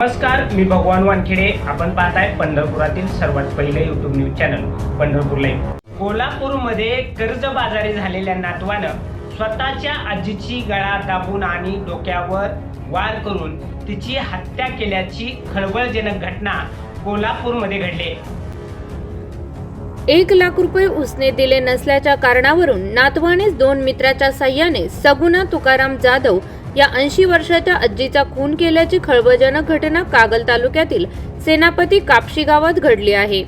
नमस्कार मी भगवान वानखेडे. आपण पाहताय पंढरपुरातील सर्वात पहिले YouTube news channel Pandharpur live कोल्हापूरमध्ये कर्जबाजारी झालेल्या नातवानं स्वतःच्या आजीची गळा दाबून आणि डोक्यावर वार करून तिची हत्या केल्याची खळबळजनक घटना कोल्हापूरमध्ये घडली. एक लाख रुपये उसने दिले नसल्याच्या कारणावरून नातवानेच दोन मित्राच्या साह्याने सगुना तुकाराम जाधव या ऐंशी वर्षाच्या आजीचा खून केल्याची खळबळजनक घटना कागल तालुक्यातील सेनापती कापशी गावात घडली आहे.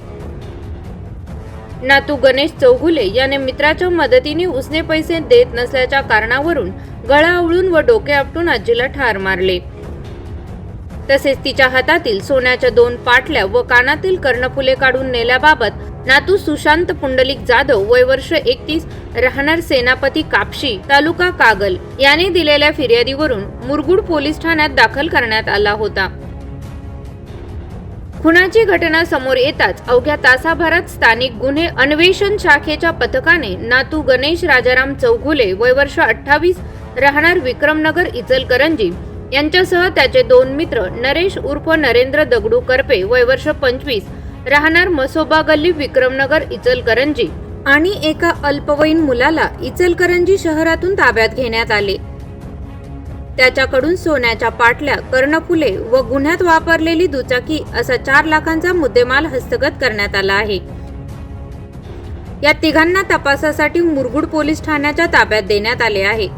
नातू गणेश चौगुले याने मित्राच्या मदतीने उसने पैसे देत नसल्याच्या कारणावरून गळा आवळून व डोके आपटून आजीला ठार मारले. तसेच तिच्या हातातील सोन्याच्या दोन पाटल्या व कानातील कर्णफुले काढून नेल्याबाबत नातू सुशांत पुंडलिक जाधव वय वर्ष एकतीस राहणार सेनापती कापशी तालुका कागल याने दिलेल्या फिर्यादीवरून मुरगुड पोलीस ठाण्यात दाखल करण्यात आला होता. खुनाची घटना समोर येताच अवघ्या तासाभरात स्थानिक गुन्हे अन्वेषण शाखेच्या पथकाने नातू गणेश राजाराम चौघुले वय वर्ष अठ्ठावीस राहणार विक्रमनगर इचलकरंजी यांच्यासह त्याचे दोन मित्र नरेश उर्फ नरेंद्र दगडू करपे वय वर्ष पंचवीस राहणार मसोबा गल्ली विक्रमनगर इचलकरंजी. आणि एका अल्पवयीन मुलाला इचलकरंजी शहरातून ताब्यात घेण्यात आले. त्याच्याकडून सोन्याच्या पाटल्या कर्णफुले व गुन्ह्यात वापरलेली दुचाकी असा चार लाखांचा मुद्देमाल हस्तगत करण्यात आला आहे. या तिघांना तपासासाठी मुरगुड पोलीस ठाण्याच्या ताब्यात देण्यात आले आहे.